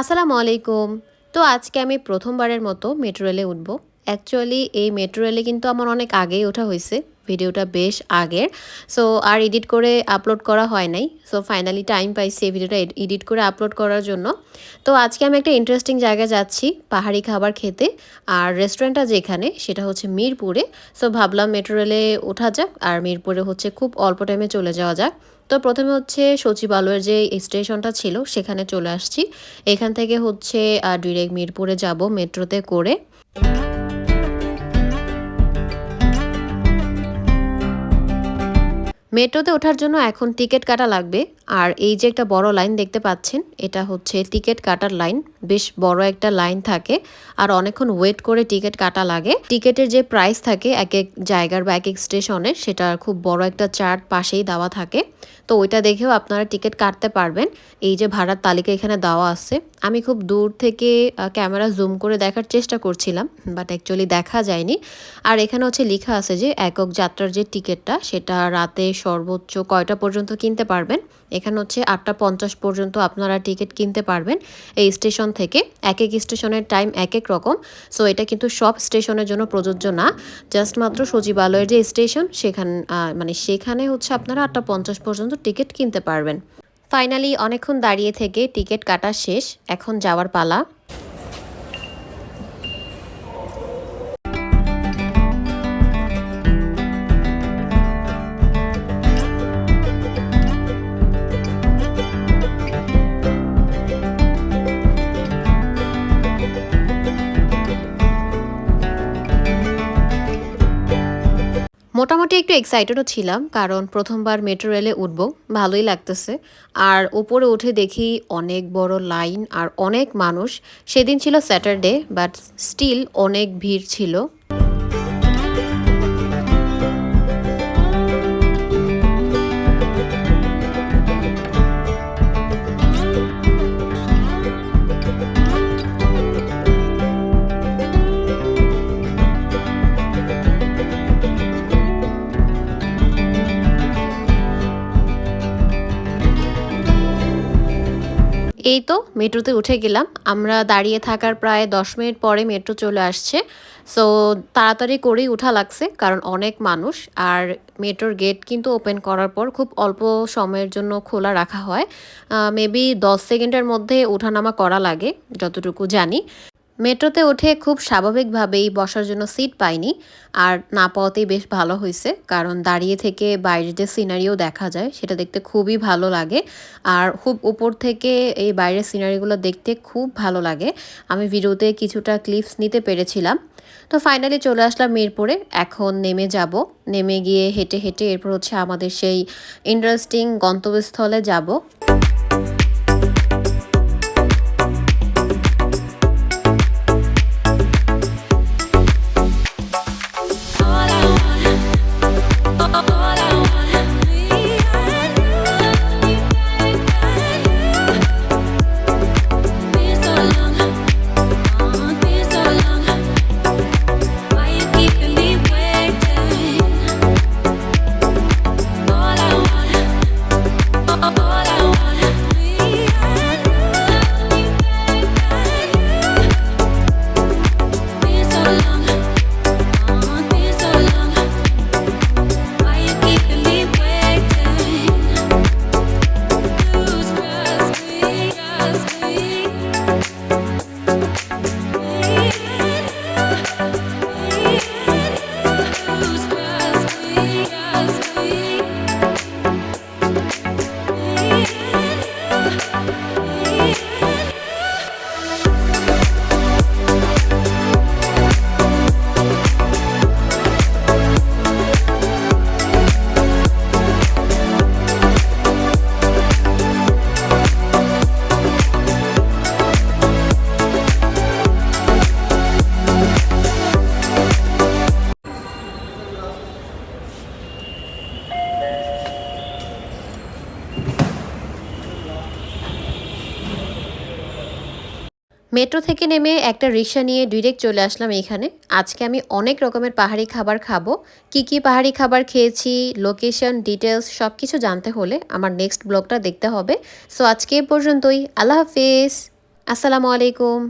আসসালামু আলাইকুম। তো আজকে আমি প্রথমবারের মতো মেট্রো রেলে উঠবো। অ্যাকচুয়ালি এই মেট্রো রেলে কিন্তু আমার অনেক আগেই ওঠা হয়েছে। ভিডিওটা বেশ আগের। সো আর এডিট করে আপলোড করা হয় নাই। সো ফাইনালি টাইম পাইছি এই ভিডিওটা এডিট করে আপলোড করার জন্য। তো আজকে আমি একটা ইন্টারেস্টিং জায়গায় যাচ্ছি, পাহাড়ি খাবার খেতে। আর রেস্টুরেন্টটা যেখানে, সেটা হচ্ছে মিরপুরে। সো ভাবলাম মেট্রো রেলে ওঠা যাক। আর মিরপুরে হচ্ছে খুব অল্প টাইমে চলে যাওয়া যাক। তো প্রথমে হচ্ছে সচিবালয়ের যে স্টেশনটা ছিল, সেখানে চলে আসছি। এখান থেকে হচ্ছে ডিরেক্ট মিরপুরে যাব মেট্রোতে করে। মেট্রোতে ওঠার জন্য এখন টিকিট কাটা লাগবে। আর এই যে একটা বড় লাইন দেখতে পাচ্ছেন, এটা হচ্ছে টিকিট কাটার লাইন। বেশ বড় একটা লাইন থাকে আর অনেকক্ষণ ওয়েট করে টিকিট কাটা লাগে। টিকিটের যে প্রাইস থাকে এক এক জায়গার বা এক এক স্টেশনের, সেটা খুব বড় একটা চার্ট পাশেই দেওয়া থাকে। তো ওইটা দেখেও আপনারা টিকিট কাটতে পারবেন। এই যে ভাড়ার তালিকা এখানে দেওয়া আছে। আমি খুব দূর থেকে ক্যামেরা জুম করে দেখার চেষ্টা করছিলাম, বাট অ্যাকচুয়ালি দেখা যায়নি। আর এখানে হচ্ছে লেখা আছে যে একক যাত্রার যে টিকিটটা, সেটা রাতে সর্বোচ্চ কয়টা পর্যন্ত কিনতে পারবেন? এখানে হচ্ছে আটটা পঞ্চাশ পর্যন্ত আপনারা টিকিট কিনতে পারবেন। এই স্টেশন থেকে এক এক স্টেশনের টাইম এক এক রকম। সো এটা কিন্তু সব স্টেশনের জন্য প্রযোজ্য না। জাস্ট মাত্র সচিবালয়ের যে স্টেশন, সেখান মানে সেখানে হচ্ছে আপনারা আটটা পঞ্চাশ পর্যন্ত টিকিট কিনতে পারবেন। ফাইনালি অনেকক্ষণ দাঁড়িয়ে থেকে টিকিট কাটা শেষ। এখন যাওয়ার পালা। মোটামুটি একটু এক্সাইটেডও ছিলাম, কারণ প্রথমবার মেট্রো রেলে উঠবো, ভালোই লাগতেছে। আর ওপরে উঠে দেখি অনেক বড় লাইন আর অনেক মানুষ। সেদিন ছিল স্যাটারডে বাট স্টিল অনেক ভিড় ছিল। এই তো মেট্রোতে উঠে গেলাম। আমরা দাঁড়িয়ে থাকার প্রায় দশ মিনিট পরে মেট্রো চলে আসছে। সো তাড়াতাড়ি করেই উঠা লাগছে, কারণ অনেক মানুষ। আর মেট্রোর গেট কিন্তু ওপেন করার পর খুব অল্প সময়ের জন্য খোলা রাখা হয়। মেবি দশ সেকেন্ডের মধ্যে ওঠানামা করা লাগে, যতটুকু জানি। মেট্রোতে উঠে খুব স্বাভাবিকভাবেই বসার জন্য সিট পাইনি। আর না পাওয়াতেই বেশ ভালো হয়েছে কারণ দাঁড়িয়ে থেকে বাইরের যে সিনারিও দেখা যায়, সেটা দেখতে খুবই ভালো লাগে। আর খুব উপর থেকে এই বাইরের সিনারিগুলো দেখতে খুব ভালো লাগে। আমি ভিডিওতে কিছুটা ক্লিপস নিতে পেরেছিলাম। তো ফাইনালি চলে আসলাম মিরপুরে। এখন নেমে যাব। নেমে গিয়ে হেঁটে হেঁটে এরপর হচ্ছে আমাদের সেই ইন্টারেস্টিং গন্তব্যস্থলে যাব। মেট্রো থেকে নেমে একটা রিক্সা নিয়ে ডিরেক্ট চলে আসলাম এখানে। আজকে আমি অনেক রকমের পাহাড়ি খাবার খাব। কি কি পাহাড়ি খাবার খেয়েছি লোকেশন ডিটেলস সব কিছু জানতে হলে আমার নেক্সট ব্লগটা দেখতে হবে। সো আজকে পর্যন্তই। আল্লাহ হাফিজ। আসসালামু আলাইকুম।